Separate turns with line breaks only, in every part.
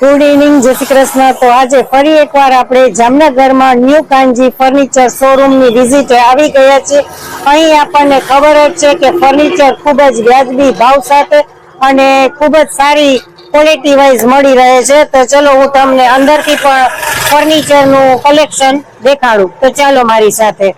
Good evening જય કૃષ્ણ. તો આજે ફરી એકવાર આપણે જામનગરમાં ન્યૂ કાંજી ફર્નિચર શોરૂમની વિઝિટે આવી ગયા છીએ. અહીં આપણને ખબર જ છે કે ફર્નિચર ખૂબ જ વ્યાજબી ભાવ સાથે અને ખૂબ જ સારી ક્વોલિટી વાઇઝ મળી રહે છે. તો ચલો હું તમને અંદરથી પણ ફર્નિચરનું કલેક્શન દેખાડું. તો ચાલો મારી સાથે.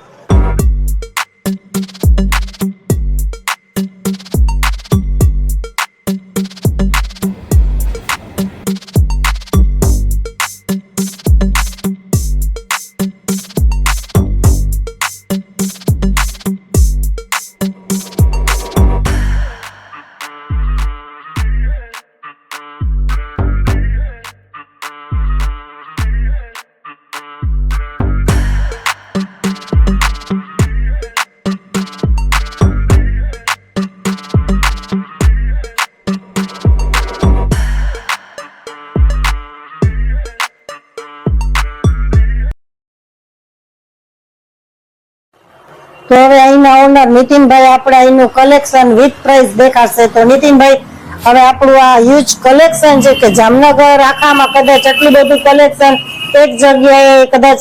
તો હવે અહીંના ઓનર નીતિનભાઈ આપણે અહીંનું કલેક્શન વિથ પ્રાઇસ દેખાડશે. તો નીતિનભાઈ, હવે આપણું આ હ્યુજ કલેક્શન છે કે જામનગર, આખામાં કદાચ એટલું બધું કલેક્શન એક જગ્યાએ કદાચ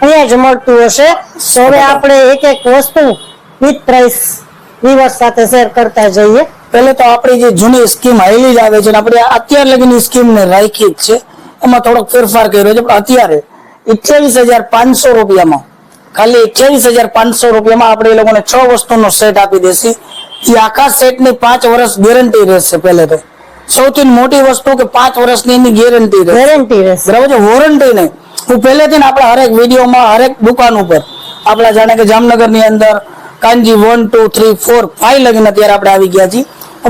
અહીંયા જ મળતું હશે. તો હવે આપણે એક એક વસ્તુ વિથ પ્રાઇસ વિવર્સ સાથે શેર કરતા જઈએ.
પહેલે તો આપણી જે જૂની સ્કીમ હાઈલી જ આવે છે આપણે અત્યાર લગીની સ્કીમ ને રાખી જ છે. એમાં થોડોક ફેરફાર કર્યો છે, પણ અત્યારે અઠ્યાવીસ હજાર પાંચસો રૂપિયામાં ખાલી અઠ્યાવીસ હજાર પાંચસો રૂપિયામાં આપણે એ લોકોને છ વસ્તુનો સેટ આપી દેશી. એ આખા સેટની પાંચ વર્ષ ગેરંટી રહેશે પહેલે તો. સૌથી મોટી વસ્તુ કે પાંચ વર્ષની એની ગેરંટી રહે
ગેરંટી રહેશે.
બરાબર છે? વોરંટી નહીં. હું પહેલેથી આપણા હરેક વિડીયોમાં હરેક દુકાન ઉપર આપણા જાણે કે જામનગરની અંદર કાંજી one two three four five લગીને અત્યારે આપણે આવી ગયા છીએ.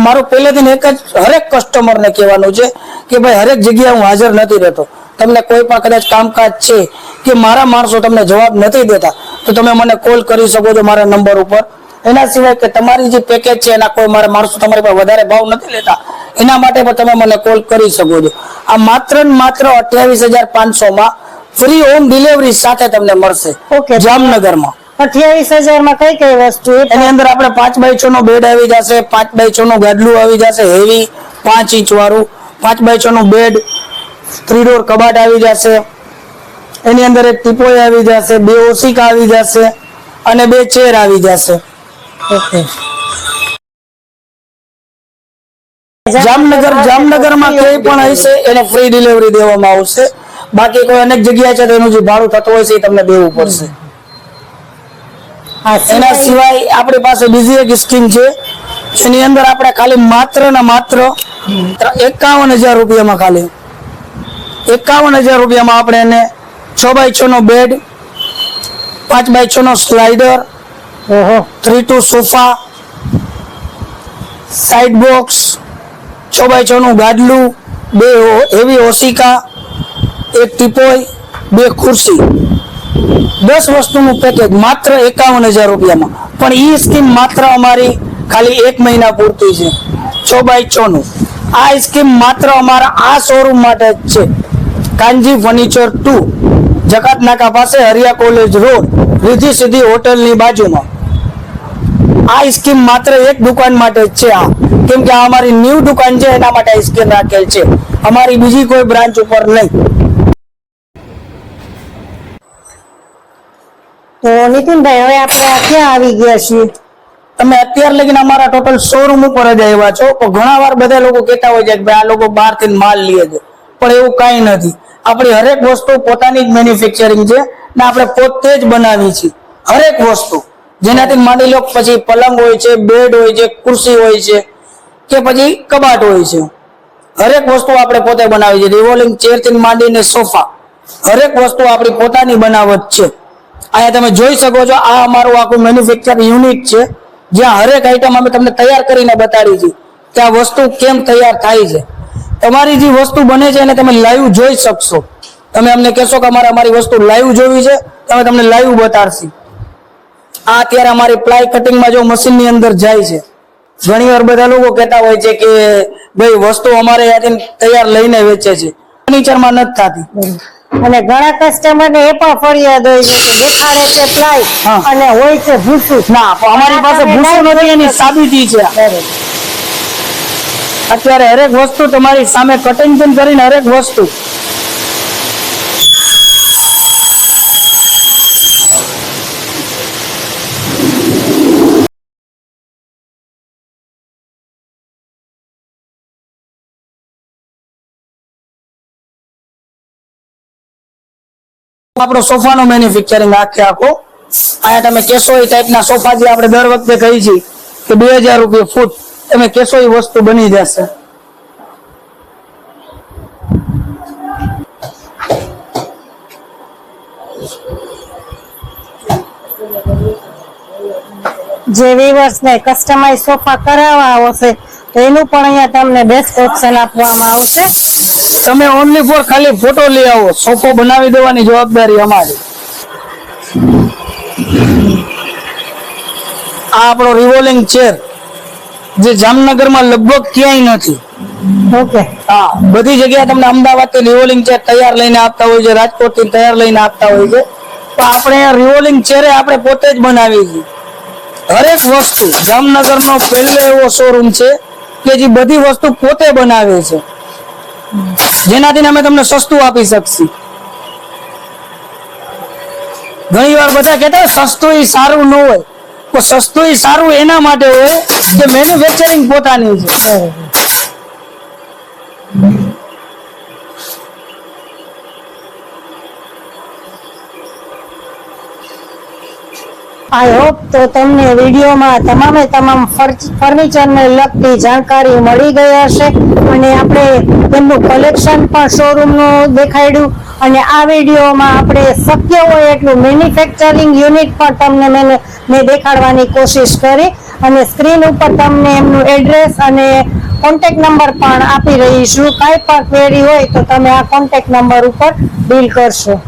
મારું પહેલેથી એક જ હરેક કસ્ટમરને કહેવાનું છે કે ભાઈ હરેક જગ્યાએ હું હાજર નથી રહેતો. તમને કોઈ પણ કદાચ કામકાજ છે કે મારા માણસો તમને જવાબ નથી દેતા તો તમે મને કોલ કરી શકો છો મારા નંબર ઉપર. એના સિવાય કે તમારી જે પેકેજ છે એના કોઈ મારા માણસો તમારી પાસે વધારે ભાવ નથી લેતા એના માટે પણ તમે મને કોલ કરી શકો છો. આ માત્ર ને માત્ર અઠ્યાવીસ હજાર પાંચસો માં ફ્રી હોમ ડિલિવરી સાથે તમને મળશે
ઓકે
જામનગરમાં.
અઠ્યાવીસ હજારમાં કઈ કઈ વસ્તુ?
એની અંદર આપણે પાંચ બાય છ નો બેડ આવી જશે પાંચ બાય છ નું ગાદલું આવી જશે હેવી પાંચ ઇંચ વાળું પાંચ બાય છ નું બેડ થ્રી ડોર કબાટ આવી જશે. એની અંદર એક ટીપોય આવી જશે બે ઓશિકા આવી જશે અને બે ચેર આવી જશે.
ઓકે
જામનગર જામનગરમાં કોઈ પણ હશે એને ફ્રી ડિલિવરી દેવામાં આવશે. બાકી કોઈ અનેક જગ્યા છે તો એનું જે ભાડું થતું હોય છે એ તમને દેવું પડશે.
હા
એના
સિવાય
સિવાય આપણી પાસે બીજી એક સ્કીમ છે. એની અંદર આપણે ખાલી માત્ર ને માત્ર એકાવન હજાર રૂપિયામાં ખાલી એકાવન હજાર રૂપિયામાં આપણે એને છ બાય છ નો બેડ પાંચ બાય છ નો સ્લાઇડર
ઓહો.
Three two sofa side box છ બાય છ નું ગાદલું બે હેવી ઓશિકા એક ટીપોય બે ખુરશી. દસ વસ્તુનું પેકેજ માત્ર એકાવન હજાર રૂપિયામાં. પણ એ સ્કીમ માત્ર અમારી ખાલી એક મહિના પૂરતી છે. છ બાય છ નું આ સ્કીમ માત્ર અમારા આ શોરૂમ માટે જ છે. કાંજી ફર્નિચર ટુ જકાત નાકા પાસે હરિયા કોલેજ રોડ રીધી સીધી હોટલની બાજુમાં. આ સ્કીમ માત્ર એક દુકાન માટે જ છે આ. કેમ કે આ અમારી ન્યૂ દુકાન છે એના માટે આ સ્કીમ રાખેલ છે. અમારી બીજી કોઈ બ્રાન્ચ ઉપર નહીં.
તો નીતિનભાઈ હવે આપણે ક્યાં આવી ગયા છીએ?
તમે અત્યાર લગીને અમારા ટોટલ શોરૂમ ઉપર જ આવ્યા છો. પણ ઘણા વાર બધા લોકો કહેતા હોય છે કે ભાઈ આ લોકો બહારથી માલ લે છે. પણ એવું કાંઈ નથી. આપણી હરેક વસ્તુ પોતાની જ મેન્યુફેક્ચરિંગ છે ને આપણે પોતે જ બનાવી છે. હરેક વસ્તુ. જેનાથી માંડી લો પછી પલંગ હોય છે, બેડ હોય છે, ખુરશી હોય છે, કે પછી કબાટ હોય છે. હરેક વસ્તુ આપણે પોતે બનાવી છે. રિવોલ્વિંગ ચેરથી માંડીને સોફા હરેક વસ્તુ આપણી પોતાની બનાવટ છે. અહીંયા તમે જોઈ શકો છો, આ અમારું આખું મેન્યુફેક્ચર યુનિટ છે. જ્યાં હરેક આઈટમ અમે તમને તૈયાર કરીને બતાડી છે કે આ વસ્તુ કેમ તૈયાર થાય છે. તમારી જે વસ્તુ બને છે એને તમે લાઈવ જોઈ શકશો. તમે અમને કહેશો કે અમારે અમારી વસ્તુ લાઈવ જોવી છે અમે તમને લાઈવ બતાડશી. આ અત્યારે અમારી પ્લાય કટિંગમાં જો મશીનની અંદર જાય છે. ઘણી વાર બધા લોકો કહેતા હોય છે કે ભાઈ વસ્તુ અમારે ત્યાંથી તૈયાર લઈને વેચે છે. ફર્નિચરમાં નથી થતી.
અને ઘણા કસ્ટમર ને એ પણ ફરિયાદ હોય છે કે દેખાડે છે પ્લાય અને હોય છે ભૂસું.
ના અમારી પાસે ભૂસું નથી એની સાબિતી છે. અત્યારે હરેક વસ્તુ તમારી સામે કટિંગ પણ કરીને હરેક વસ્તુ. આપણો સોફાનો મેન્યુફેક્ચરિંગ આખે આખો. અહીંયા તમે કેશોઈ ટાઈપના સોફા જે આપણે દર વખતે કહી છીએ કે બે હજાર રૂપિયા ફૂટ. તમે કેશોઈ વસ્તુ બની જશે.
જે viewers ને કસ્ટમાઇઝ સોફા કરાવવા આવશે તો એનું પણ અહીંયા તમને બેસ્ટ ઓપ્શન આપવામાં આવશે.
તમે ઓનલી ફોર ખાલી ફોટો લઈ આવો. સોફો બનાવી દેવાની જવાબદારી અમારી. આ આપણો રિવોલિંગ ચેર જે જામનગરમાં લગભગ ક્યાંય નથી.
ઓકે.
હા. બધી જગ્યાએ તમને અમદાવાદથી રિવોલિંગ ચેર તૈયાર લઈને આપતા હોય છે રાજકોટથી તૈયાર લઈને આપતા હોય છે. તો આપણે રિવોલિંગ ચેરે આપણે પોતે જ બનાવી છે હરેક વસ્તુ જામનગરનો પહેલો એવો શોરૂમ છે કે જે બધી વસ્તુ પોતે બનાવે છે. જેનાથી અમે તમને સસ્તું આપી શકશી. ઘણી વાર બધા કહેતા સસ્તું એ સારું ન હોય. સસ્તું એ સારું એના માટે હોય કે મેન્યુફેક્ચરિંગ પોતાની છે.
આઈ હોપ તો તમને વિડીયોમાં તમામે તમામ ફર્નિચરને લગતી જાણકારી મળી ગઈ હશે. અને આપણે તેમનું કલેક્શન પણ શોરૂમનું દેખાડ્યું. અને આ વિડીયોમાં આપણે શક્ય હોય એટલું મેન્યુફેક્ચરિંગ યુનિટ પણ તમને મેં મેં દેખાડવાની કોશિશ કરી. અને સ્ક્રીન ઉપર તમને એમનું એડ્રેસ અને કોન્ટેક નંબર પણ આપી રહીશું કાંઈ પણ ક્વેરી હોય તો તમે આ કોન્ટેક્ટ નંબર ઉપર ડીલ કરશો.